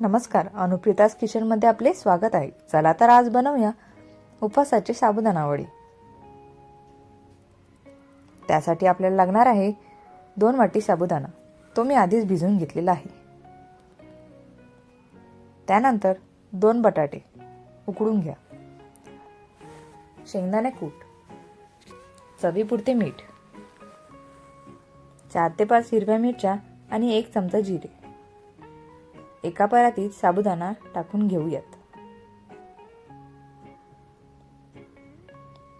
नमस्कार अनुप्रितास किचनमध्ये आपले स्वागत आहे. चला तर आज बनवूया उपवासाचे साबुदाणा वडी त्यासाठी आपल्याला लागणार आहे दोन वाटी साबुदाणा. तो मी आधीच भिजवून घेतलेला आहे. त्यानंतर दोन बटाटे उकडून घ्या. शेंगदाणे कूट चवीपुरते मीठ चार ते पाच हिरव्या मिरच्या आणि एक चमचा जिरे. एका परातीत साबुदाणा टाकून घेऊयात.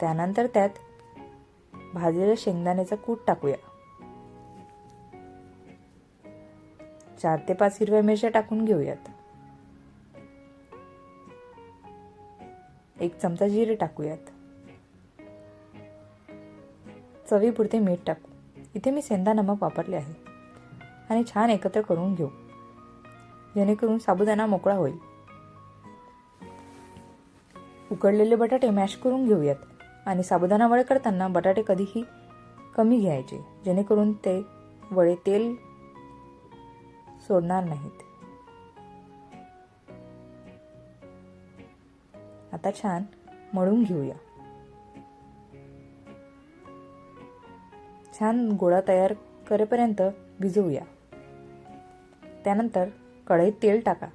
त्यानंतर त्यात भाजलेलं शेंगदाण्याचं कूट टाकूया. चार ते पाच हिरव्या मिरच्या टाकून घेऊयात. एक चमचा जिरे टाकूयात. चवीपुरते मीठ टाकू. इथे मी सेंदा नमक वापरले आहे. आणि छान एकत्र करून घेऊ. जेणेकरून साबुदाणा मोकळा होईल. उकडलेले बटाटे मॅश करून घेऊयात आणि साबुदाणा वडे करताना बटाटे कधीही कमी घ्यायचे जेणेकरून ते वडे तेल सोडणार नाहीत. आता छान मळून घेऊया. छान गोळा तयार करेपर्यंत भिजवूया. त्यानंतर कढईत तेल टाका.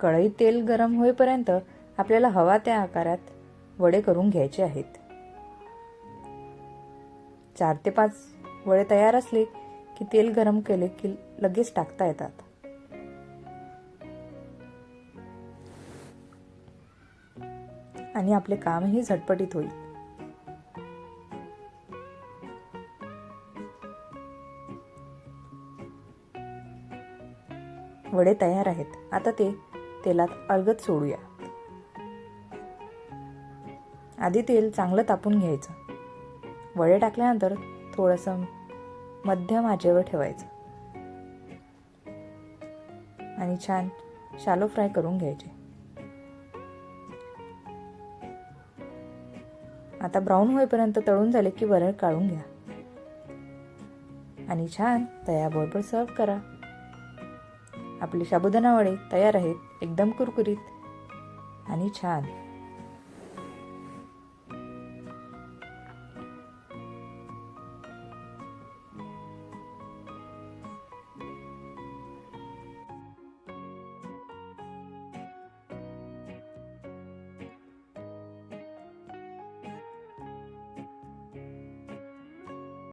कढईत तेल गरम होईपर्यंत आपल्याला हवा त्या आकारात वडे करून घ्यायचे आहेत. चार ते पाच वडे तयार असले की तेल गरम केले की लगेच टाकता येतात. आणि आपले कामही झटपटीत होईल. वडे तयार आहेत. आता ते तेलात अलगत सोडूया. आधी तेल चांगलं तापून घ्यायचं. वडे टाकल्यानंतर थोडंसं मध्यम आचेवर ठेवायचं. आणि छान शालो फ्राय करून घ्यायचे. आता ब्राऊन होईपर्यंत तळून झाले की वरण काढून घ्या. आणि छान तयाबरोबर सर्व करा. आपले साबुदाणा वडे तयार आहेत एकदम कुरकुरीत आणि छान.